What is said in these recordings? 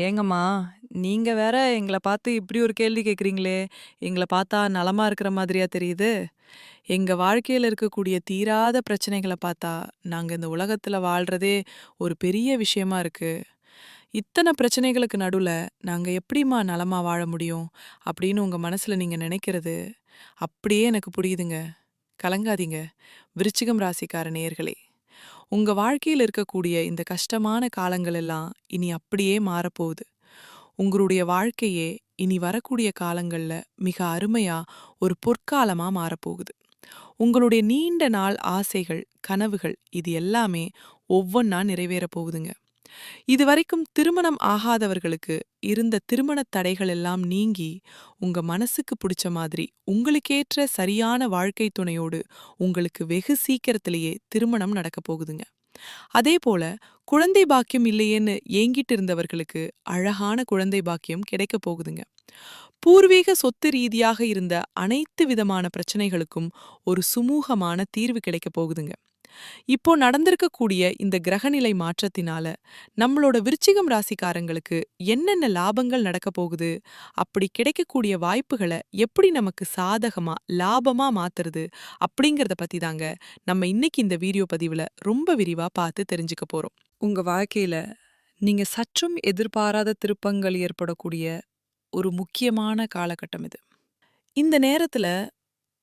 ஏங்கம்மா, நீங்க வேற எங்கள பார்த்து இப்படி ஒரு கேள்வி கேட்குறீங்களே! எங்கள பார்த்தா நலமா இருக்கிற மாதிரியா தெரியுது? எங்க வாழ்க்கையில இருக்கக்கூடிய தீராத பிரச்சனைகளை பார்த்தா, நாங்க இந்த உலகத்துல வாழ்றதே ஒரு பெரிய விஷயமா இருக்கு. இத்தனை பிரச்சனைகளுக்கு நடுவில் நாங்கள் எப்படிம்மா நலமாக வாழ முடியும்? அப்படின்னு உங்கள் மனசில் நீங்கள் நினைக்கிறது, அப்படியே எனக்கு புரியுதுங்க. கலங்காதீங்க, விருச்சிகம் ராசிக்கார நேயர்களே! உங்க வாழ்க்கையில இருக்கக்கூடிய இந்த கஷ்டமான காலங்கள் எல்லாம் இனி அப்படியே மாறப்போகுது. உங்களுடைய வாழ்க்கையே இனி வரக்கூடிய காலங்கள்ல மிக அருமையா ஒரு பொற்காலமா மாறப்போகுது. உங்களுடைய நீண்ட நாள் ஆசைகள், கனவுகள் இது எல்லாமே ஒவ்வொன்னா நிறைவேறப் போகுதுங்க. இதுவரைக்கும் திருமணம் ஆகாதவர்களுக்கு இருந்த திருமணத் தடைகள் எல்லாம் நீங்கி, உங்க மனசுக்கு புடிச்ச மாதிரி உங்களுக்கேற்ற சரியான வாழ்க்கை துணையோடு உங்களுக்கு வெகு சீக்கிரத்திலேயே திருமணம் நடக்கப் போகுதுங்க. அதே போல குழந்தை பாக்கியம் இல்லையேன்னு ஏங்கிட்டு இருந்தவர்களுக்கு அழகான குழந்தை பாக்கியம் கிடைக்கப் போகுதுங்க. பூர்வீக சொத்து ரீதியாக இருந்த அனைத்து விதமான பிரச்சனைகளுக்கும் ஒரு சுமூகமான தீர்வு கிடைக்கப் போகுதுங்க. இப்போ நடந்திருக்கக்கூடிய இந்த கிரகநிலை மாற்றத்தினால நம்மளோட விருச்சிகம் ராசிக்காரங்களுக்கு என்னென்ன லாபங்கள் நடக்கப் போகுது? அப்படி கிடைக்கக்கூடிய வாய்ப்புகள எப்படி நமக்கு சாதகமா, லாபமா மாத்துறது? அப்படிங்கிறத பத்தி தாங்க நம்ம இன்னைக்கு இந்த வீடியோ பதிவுல ரொம்ப விரிவா பார்த்து தெரிஞ்சுக்க போறோம். உங்க வாழ்க்கையில நீங்க சற்றும் எதிர்பாராத திருப்பங்கள் ஏற்படக்கூடிய ஒரு முக்கியமான காலகட்டம் இது. இந்த நேரத்துல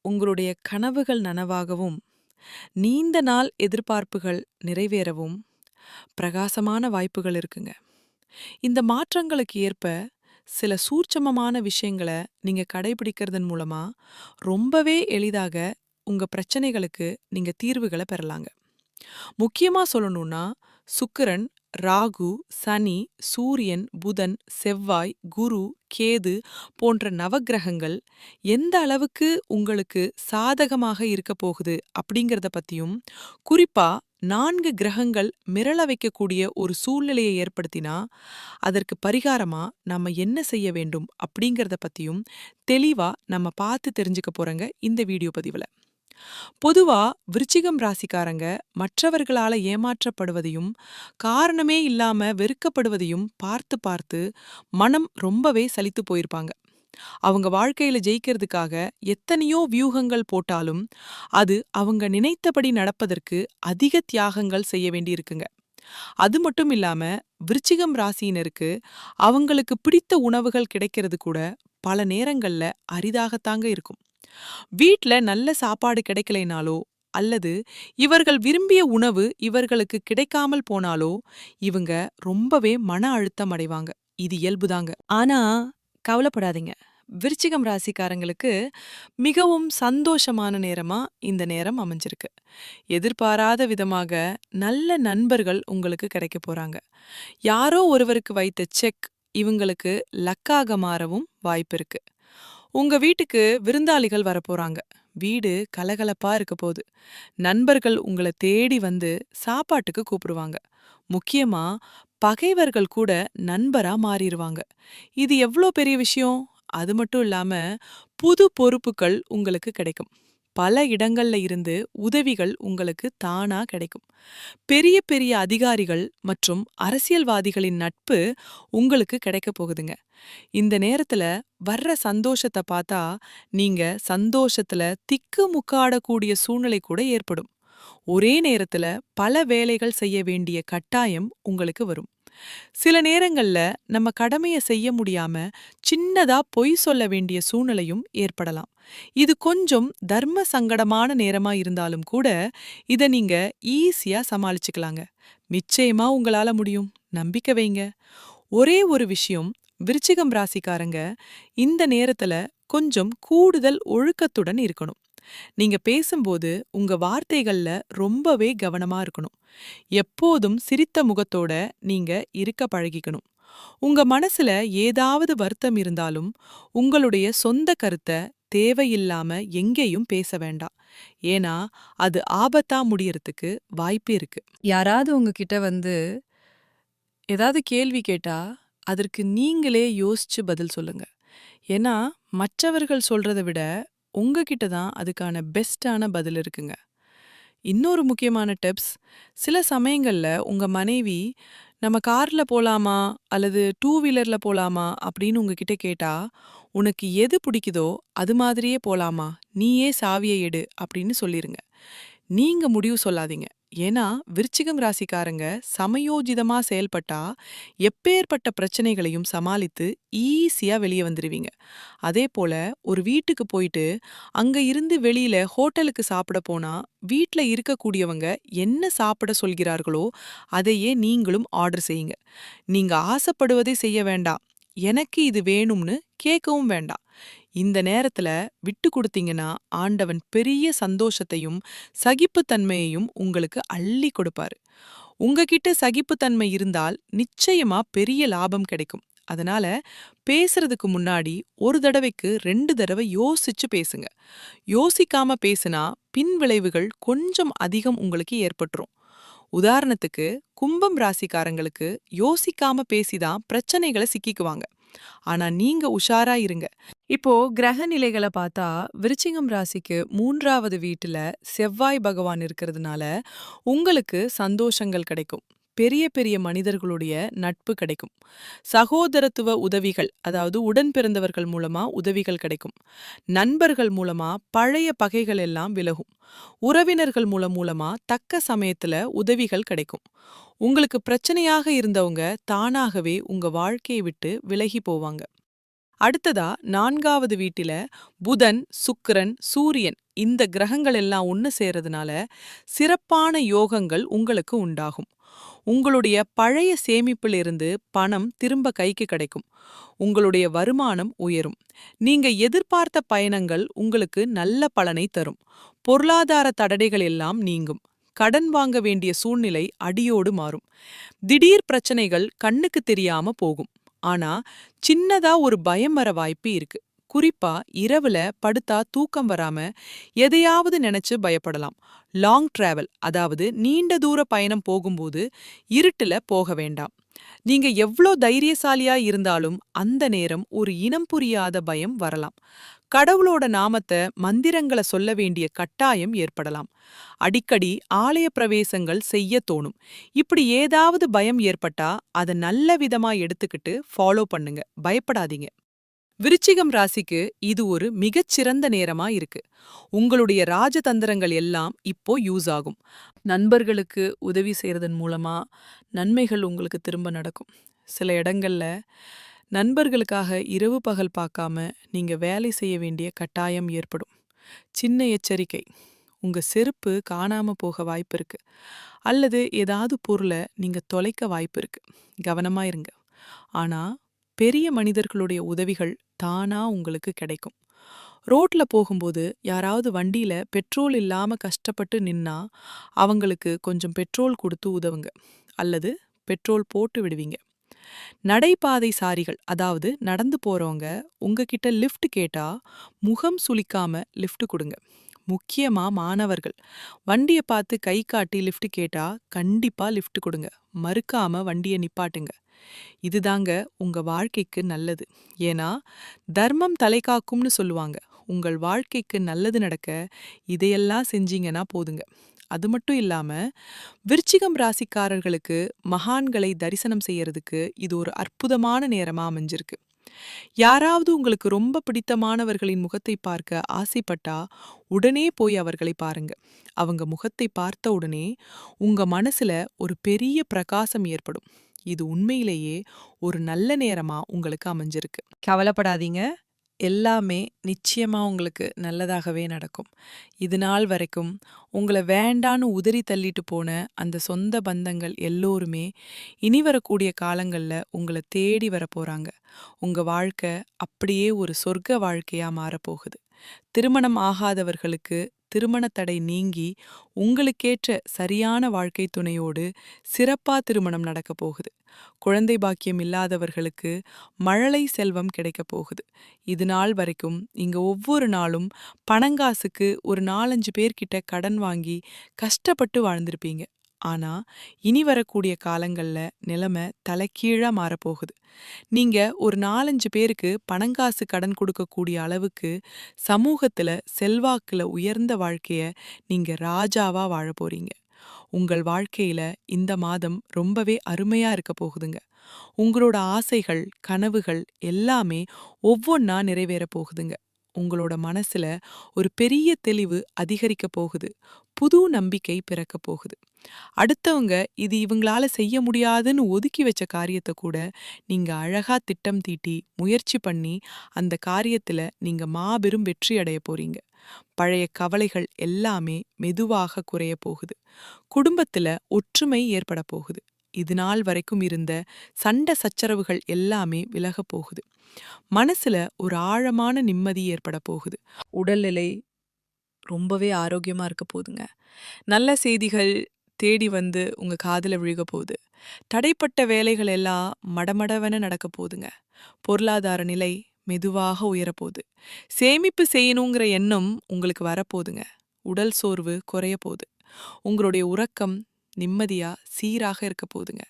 உங்களுடைய கனவுகள் நனவாகவும், நீண்ட நாள் எதிர்பார்ப்புகள் நிறைவேறவும் பிரகாசமான வாய்ப்புகள் இருக்குங்க. இந்த மாற்றங்களுக்கு ஏற்ப சில சூட்சமமான விஷயங்கள நீங்க கடைபிடிக்கிறதன் மூலமா ரொம்பவே எளிதாக உங்க பிரச்சனைகளுக்கு நீங்க தீர்வுகளை பெறலாங்க. முக்கியமா சொல்லணும்னா, சுக்கிரன், ராகு, சனி, சூரியன், புதன், செவ்வாய், குரு, கேது போன்ற நவக்கிரகங்கள் எந்த அளவுக்கு உங்களுக்கு சாதகமாக இருக்கப் போகுது அப்படிங்கிறத பத்தியும், குறிப்பா நான்கு கிரகங்கள் மிரள வைக்கக்கூடிய ஒரு சூழ்நிலையை ஏற்படுத்தினா, அதற்கு பரிகாரமா நாம என்ன செய்ய வேண்டும் அப்படிங்கிறத பத்தியும் தெளிவா நம்ம பார்த்து தெரிஞ்சுக்க போறோங்க இந்த வீடியோ பதிவுல. பொதுவா விருச்சிகம் ராசிக்காரங்க மற்றவர்களால ஏமாற்றப்படுவதையும், காரணமே இல்லாம வெறுக்கப்படுவதையும் பார்த்து பார்த்து மனம் ரொம்பவே சலித்துப் போயிருப்பாங்க. அவங்க வாழ்க்கையில ஜெயிக்கிறதுக்காக எத்தனையோ வியூகங்கள் போட்டாலும், அது அவங்க நினைத்தபடி நடப்பதற்கு அதிக தியாகங்கள் செய்ய வேண்டியிருக்குங்க. அது மட்டும் இல்லாம விருச்சிகம் ராசியினருக்கு அவங்களுக்கு பிடித்த உணவுகள் கிடைக்கிறது கூட பல நேரங்கள்ல அரிதாகத்தாங்க இருக்கும். வீட்ல நல்ல சாப்பாடு கிடைக்கலைனாலோ, அல்லது இவர்கள் விரும்பிய உணவு இவர்களுக்கு கிடைக்காமல் போனாலோ, இவங்க ரொம்பவே மன அழுத்தம் அடைவாங்க. இது இயல்புதாங்க. ஆனா கவலைப்படாதீங்க. விருச்சிகம் ராசிக்காரங்களுக்கு மிகவும் சந்தோஷமான நேரமா இந்த நேரம் அமைஞ்சிருக்கு. எதிர்பாராத விதமாக நல்ல நண்பர்கள் உங்களுக்கு கிடைக்கப் போறாங்க. யாரோ ஒருவருக்கு வைத்த செக் இவங்களுக்கு லக்காக மாறவும் வாய்ப்பிருக்கு. உங்க வீட்டுக்கு விருந்தாளிகள் வரப்போறாங்க. வீடு கலகலப்பா இருக்க போகுது. நண்பர்கள் உங்கள தேடி வந்து சாப்பாட்டுக்கு கூப்பிடுவாங்க. முக்கியமா பகைவர்கள் கூட நண்பரா மாறிடுவாங்க இது எவ்ளோ பெரிய விஷயம்? அது மட்டும் இல்லாம புது பொறுப்புகள் உங்களுக்கு கிடைக்கும். பல இடங்கள்ல இருந்து உதவிகள் உங்களுக்கு தானா கிடைக்கும். பெரிய பெரிய அதிகாரிகள் மற்றும் அரசியல்வாதிகளின் நட்பு உங்களுக்கு கிடைக்கப் போகுதுங்க. இந்த நேரத்துல வர்ற சந்தோஷத்த பார்த்தா, நீங்க சந்தோஷத்துல திக்கு முக்காடக்கூடிய சூழ்நிலை கூட ஏற்படும். ஒரே நேரத்துல பல வேலைகள் செய்ய வேண்டிய கட்டாயம் உங்களுக்கு வரும். சில நேரங்கள்ல நம்ம கடமைய செய்ய முடியாம சின்னதா பொய் சொல்ல வேண்டிய சூழ்நிலையும் ஏற்படலாம். இது கொஞ்சம் தர்ம சங்கடமான நேரமா இருந்தாலும் கூட, இத நீங்க ஈஸியா சமாளிச்சுக்கலாங்க. நிச்சயமா உங்களால முடியும். நம்பிக்கை வைங்க. ஒரே ஒரு விஷயம் விருச்சிகம் ராசிக்காரங்க இந்த நேரத்துல கொஞ்சம் கூடுதல் ஒழுக்கத்துடன் இருக்கணும். நீங்க பேசும்போது உங்க வார்த்தைகள்ல ரொம்பவே கவனமா இருக்கணும். எப்போதும் சிரித்த முகத்தோட நீங்க இருக்க பழகிக்கணும். உங்க மனசுல ஏதாவது வருத்தம் இருந்தாலும், உங்களுடைய சொந்த கருத்த தேவையில்லாம எங்கேயும் பேச வேண்டாம். ஏன்னா, அது ஆபத்தா முடியறதுக்கு வாய்ப்பு இருக்கு. யாராவது உங்ககிட்ட வந்து ஏதாவது கேள்வி கேட்டா, அதற்கு நீங்களே யோசிச்சு பதில் சொல்லுங்க. ஏன்னா, மற்றவர்கள் சொல்றத விட உங்ககிட்ட தான் அதுக்கான பெஸ்ட்டான பதில் இருக்குங்க. இன்னொரு முக்கியமான டிப்ஸ், சில சமயங்கள்ல உங்க மனைவி நம்ம கார்ல போலாமா? அல்லது டூ வீலர்ல போலாமா? அப்படின்னு உங்ககிட்ட கேட்டா உனக்கு எது பிடிக்குதோ அது மாதிரியே போலாமா? நீயே சாவியை எடு அப்படின்னு சொல்லிருங்க. நீங்க முடிவு சொல்லாதீங்க. ஏன்னா விருச்சிகம் ராசிக்காரங்க சமயோஜிதமா செயல்பட்டா எப்பேற்பட்ட பிரச்சனைகளையும் சமாளித்து ஈஸியா வெளியே வந்துருவீங்க. அதே போல ஒரு வீட்டுக்கு போயிட்டு அங்க இருந்து வெளியில ஹோட்டலுக்கு சாப்பிட போனா வீட்ல இருக்கக்கூடியவங்க என்ன சாப்பிட சொல்கிறார்களோ அதையே நீங்களும் ஆர்டர் செய்யுங்க. நீங்க ஆசைப்படுவதை செய்ய வேண்டாம். எனக்கு இது வேணும்னு கேட்கவும் வேண்டாம். இந்த நேரத்துல விட்டு கொடுத்தீங்கன்னா ஆண்டவன் பெரிய சந்தோஷத்தையும் சகிப்புத்தன்மையையும் உங்களுக்கு அள்ளி கொடுப்பாரு. உங்ககிட்ட சகிப்புத்தன்மை இருந்தால் நிச்சயமா பெரிய லாபம் கிடைக்கும். அதனால பேசுறதுக்கு முன்னாடி ஒரு தடவைக்கு ரெண்டு தடவை யோசிச்சு பேசுங்க. யோசிக்காம பேசுனா பின் விளைவுகள் கொஞ்சம் அதிகம் உங்களுக்கு ஏற்பட்டுரும். உதாரணத்துக்கு கும்பம் ராசிக்காரங்களுக்கு யோசிக்காம பேசிதான் பிரச்சனைகளை சிக்கிக்குவாங்க. ஆனா நீங்க உஷாரா இருங்க. இப்போ கிரக நிலைகளை பார்த்தா விருச்சிகம் ராசிக்கு மூன்றாவது வீட்டுல செவ்வாய் பகவான் இருக்கிறதுனால உங்களுக்கு சந்தோஷங்கள் கிடைக்கும். பெரிய பெரிய மனிதர்களுடைய நட்பு கிடைக்கும். சகோதரத்துவ உதவிகள் அதாவது உடன் பிறந்தவர்கள் மூலமா உதவிகள் கிடைக்கும். நண்பர்கள் மூலமா பழைய பகைகள் எல்லாம் விலகும். உறவினர்கள் மூலம் மூலமா தக்க சமயத்துல உதவிகள் கிடைக்கும். உங்களுக்கு பிரச்சனையாக இருந்தவங்க தானாகவே உங்க வாழ்க்கையை விட்டு விலகி போவாங்க. அடுத்ததா நான்காவது வீட்டில புதன் சுக்கிரன் சூரியன் இந்த கிரகங்கள் எல்லாம் ஒன்று சேர்றதுனால சிறப்பான யோகங்கள் உங்களுக்கு உண்டாகும். உங்களுடைய பழைய சேமிப்பிலிருந்து பணம் திரும்ப கைக்கு கிடைக்கும். உங்களுடைய வருமானம் உயரும். நீங்க எதிர்பார்த்த பயணங்கள் உங்களுக்கு நல்ல பலனை தரும். பொருளாதார தடடைகள் எல்லாம் நீங்கும். கடன் வாங்க வேண்டிய சூழ்நிலை அடியோடு மாறும். திடீர் பிரச்சனைகள் கண்ணுக்கு தெரியாம போகும். ஆனா சின்னதா ஒரு பயம் வர வாய்ப்பு இருக்கு. குறிப்பா இரவுல படுத்தா தூக்கம் வராம எதையாவது நினைச்சு பயப்படலாம். லாங் டிராவல் அதாவது நீண்ட தூர பயணம் போகும்போது இருட்டுல போக வேண்டாம். நீங்க எவ்ளோ தைரியசாலியா இருந்தாலும் அந்த நேரம் ஒரு இனம் புரியாத பயம் வரலாம். கடவுளோட நாமத்தை மந்திரங்களை சொல்ல வேண்டிய கட்டாயம் ஏற்படலாம். அடிக்கடி ஆலய பிரவேசங்கள் செய்ய தோணும். இப்படி ஏதாவது பயம் ஏற்பட்டா அதை நல்ல விதமா எடுத்துக்கிட்டு ஃபாலோ பண்ணுங்க. பயப்படாதீங்க. விருச்சிகம் ராசிக்கு இது ஒரு மிகச்சிறந்த நேரமா இருக்கு. உங்களுடைய ராஜதந்திரங்கள் எல்லாம் இப்போ யூஸ் ஆகும். நண்பர்களுக்கு உதவி செய்யறதன் மூலமா நன்மைகள் உங்களுக்கு திரும்ப நடக்கும். சில இடங்கள்ல நண்பர்களுக்காக இரவு பகல் பார்க்காம நீங்க வேலை செய்ய வேண்டிய கட்டாயம் ஏற்படும். சின்ன எச்சரிக்கை உங்க செருப்பு காணாம போக வாய்ப்பு இருக்கு. அல்லது ஏதாவது பொருளை நீங்க தொலைக்க வாய்ப்பு இருக்கு. கவனமா இருங்க. ஆனா பெரிய மனிதர்களுடைய உதவிகள் தானா உங்களுக்கு கிடைக்கும். ரோட்ல போகும்போது யாராவது வண்டியில் பெட்ரோல் இல்லாம கஷ்டப்பட்டு நின்னா அவங்களுக்கு கொஞ்சம் பெட்ரோல் கொடுத்து உதவுங்க. அல்லது பெட்ரோல் போட்டு விடுவீங்க. நடைபாதை சாரிகள் அதாவது நடந்து போறவங்க உங்ககிட்ட லிஃப்ட் கேட்டா முகம் சுளிக்காம லிஃப்ட் கொடுங்க. முக்கியமா மாணவர்கள். வண்டியை பார்த்து கை காட்டி லிஃப்ட் கேட்டா கண்டிப்பா லிஃப்ட் கொடுங்க. மறுக்காம வண்டியை நிப்பாட்டுங்க. இதுதாங்க உங்க வாழ்க்கைக்கு நல்லது. ஏன்னா தர்மம் தலைகாக்கும்னு சொல்லுவாங்க. உங்கள் வாழ்க்கைக்கு நல்லது நடக்க இதையெல்லாம் செஞ்சீங்கன்னா போதுங்க. அது மட்டும் இல்லாம விருச்சிகம் ராசிக்காரர்களுக்கு மகான்களை தரிசனம் செய்யறதுக்கு இது ஒரு அற்புதமான நேரமா அமைஞ்சிருக்கு. யாராவது உங்களுக்கு ரொம்ப பிடித்தமானவர்களின் முகத்தை பார்க்க ஆசைப்பட்டா உடனே போய் அவர்களை பாருங்க. அவங்க முகத்தை பார்த்த உடனே உங்க மனசுல ஒரு பெரிய பிரகாசம் ஏற்படும். இது உண்மையிலேயே ஒரு நல்ல நேரமா உங்களுக்கு அமைஞ்சிருக்கு. கவலைப்படாதீங்க. எல்லாமே நிச்சயமா உங்களுக்கு நல்லதாகவே நடக்கும். இது நாள் வரைக்கும் உங்களை வேண்டான்னு உதறி தள்ளிட்டு போன அந்த சொந்த பந்தங்கள் எல்லோருமே இனி வரக்கூடிய காலங்கள்ல உங்களை தேடி வர போறாங்க. உங்க வாழ்க்கை அப்படியே ஒரு சொர்க்க வாழ்க்கையா மாறப்போகுது திருமணம் ஆகாதவர்களுக்கு திருமணத்தடை தடை நீங்கி உங்களுக்கேற்ற சரியான வாழ்க்கை துணையோடு சிறப்பா திருமணம் நடக்கப் போகுது. குழந்தை பாக்கியம் இல்லாதவர்களுக்கு மழலை செல்வம் கிடைக்கப் போகுது. இது நாள் வரைக்கும் இங்க ஒவ்வொரு நாளும் பணங்காசுக்கு ஒரு நாலஞ்சு பேர்கிட்ட கடன் வாங்கி கஷ்டப்பட்டு வாழ்ந்திருப்பீங்க. ஆனா இனி வரக்கூடிய காலங்கள்ல நிலைமை தலைகீழா மாறப்போகுது. நீங்க ஒரு நாலஞ்சு பேருக்கு பணங்காசு கடன் கொடுக்கக்கூடிய அளவுக்கு சமூகத்துல செல்வாக்குல உயர்ந்த வாழ்க்கைய நீங்க ராஜாவா வாழ போறீங்க. உங்கள் வாழ்க்கையில இந்த மாதம் ரொம்பவே அருமையா இருக்க போகுதுங்க. உங்களோட ஆசைகள் கனவுகள் எல்லாமே ஒவ்வொன்னா நிறைவேற போகுதுங்க. உங்களோட மனசுல ஒரு பெரிய தெளிவு அதிகரிக்க போகுது. புது நம்பிக்கை பிறக்க போகுது. அடுத்தவங்க இது இவங்களால செய்ய முடியாதுன்னு ஒதுக்கி வச்ச காரியத்தை கூட நீங்க அழகா திட்டம் தீட்டி முயற்சி பண்ணி அந்த காரியத்துல நீங்க மாபெரும் வெற்றி அடைய போறீங்க. பழைய கவலைகள் எல்லாமே மெதுவாக குறைய போகுது. குடும்பத்துல ஒற்றுமை ஏற்பட போகுது. இது நாள் வரைக்கும் இருந்த சண்டை சச்சரவுகள் எல்லாமே விலக போகுது. மனசுல ஒரு ஆழமான நிம்மதி ஏற்பட போகுது. உடல்நிலை ரொம்பவே ஆரோக்கியமா இருக்க போகுதுங்க. நல்ல செய்திகள் தேடி வந்து உங்க காதுல விழுக போகுது. தடைப்பட்ட வேலைகள் எல்லாம் மடமடவென நடக்க போகுதுங்க. பொருளாதார நிலை மெதுவாக உயரப்போகுது சேமிப்பு செய்யணுங்கிற எண்ணம் உங்களுக்கு வரப்போகுதுங்க உடல் சோர்வு குறைய போகுது. உங்களுடைய உறக்கம் நிம்மதியா சீராக இருக்க போகுதுங்க.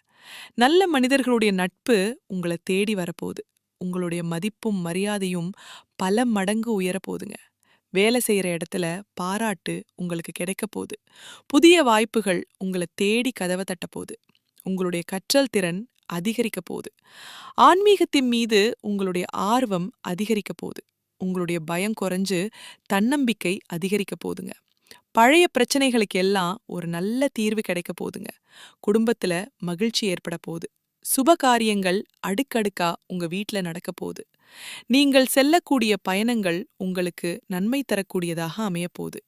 நல்ல மனிதர்களுடைய நட்பு உங்களை தேடி வரப்போகுது உங்களுடைய மதிப்பும் மரியாதையும் பல மடங்கு உயரப்போகுதுங்க வேலை செய்யற இடத்துல பாராட்டு உங்களுக்கு கிடைக்க போகுது. புதிய வாய்ப்புகள் உங்களை தேடி கதவை தட்ட போகுது. உங்களுடைய கற்றல் திறன் அதிகரிக்க போகுது. ஆன்மீகத்தின் மீது உங்களுடைய ஆர்வம் அதிகரிக்க போகுது. உங்களுடைய பயம் குறைஞ்சு தன்னம்பிக்கை அதிகரிக்க போகுதுங்க. பழைய பிரச்சனைகளுக்கு எல்லாம் ஒரு நல்ல தீர்வு கிடைக்க போகுதுங்க. குடும்பத்துல மகிழ்ச்சி ஏற்பட போகுது. சுப காரியங்கள் அடுக்கடுக்கா உங்க வீட்டில் நடக்க போகுது. நீங்கள் செல்லக்கூடிய பயணங்கள் உங்களுக்கு நன்மை தரக்கூடியதாக அமைய போகுது.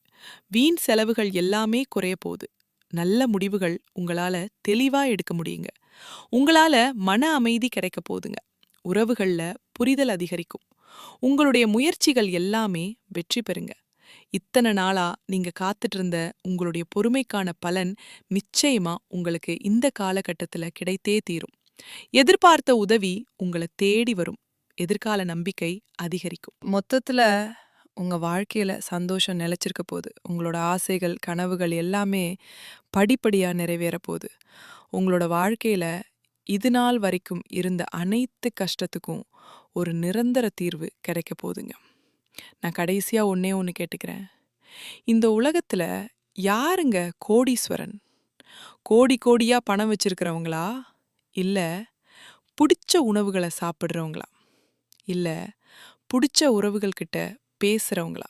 வீண் செலவுகள் எல்லாமே குறைய போகுது. நல்ல முடிவுகள் உங்களால தெளிவா எடுக்க முடியுங்க. உங்களால மன அமைதி கிடைக்க போதுங்க உறவுகள்ல புரிதல் அதிகரிக்கும். உங்களுடைய முயற்சிகள் எல்லாமே வெற்றி பெறுங்க. இத்தனை நாளா நீங்க காத்துட்டு இருந்த உங்களுடைய பொறுமைக்கான பலன் நிச்சயமா உங்களுக்கு இந்த காலகட்டத்துல கிடைத்தே தீரும். எதிர்பார்த்த உதவி உங்களை தேடி வரும். எதிர்கால நம்பிக்கை அதிகரிக்கும். மொத்தத்துல உங்க வாழ்க்கையில சந்தோஷம் நிலைச்சிருக்க போகுது. உங்களோட ஆசைகள் கனவுகள் எல்லாமே படிப்படியா நிறைவேற போகுது. உங்களோட வாழ்க்கையில இது நாள் வரைக்கும் இருந்த அனைத்து கஷ்டத்துக்கும் ஒரு நிரந்தர தீர்வு கிடைக்க போதுங்க நான் கடைசியா ஒன்னே ஒன்று கேட்டுக்கிறேன். இந்த உலகத்துல யாருங்க கோடீஸ்வரன்? கோடி கோடியா பணம் வச்சிருக்கிறவங்களா? இல்ல பிடிச்ச உணவுகளை சாப்பிட்றவங்களா? இல்ல பிடிச்ச உறவுகள் கிட்ட பேசுறவங்களா?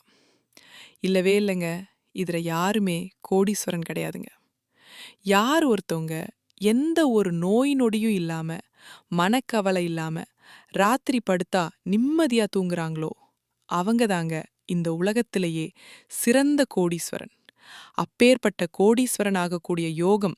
இல்லவே இல்லைங்க இதுல யாருமே கோடீஸ்வரன் கிடையாதுங்க. யார் ஒருத்தவங்க எந்த ஒரு நோய் நொடியும் இல்லாம மனக்கவலை இல்லாம ராத்திரி படுத்தா நிம்மதியா தூங்குறாங்களோ அவங்க தாங்க இந்த உலகத்திலேயே சிறந்த கோடீஸ்வரன். அப்பேற்பட்ட கோடீஸ்வரன் ஆகக்கூடிய யோகம்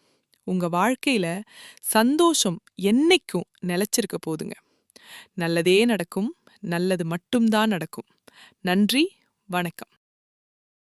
உங்க வாழ்க்கையில சந்தோஷம் என்னைக்கும் நிலைச்சிருக்க போதுங்க. நல்லதே நடக்கும் நல்லது மட்டும்தான் நடக்கும். நன்றி வணக்கம்.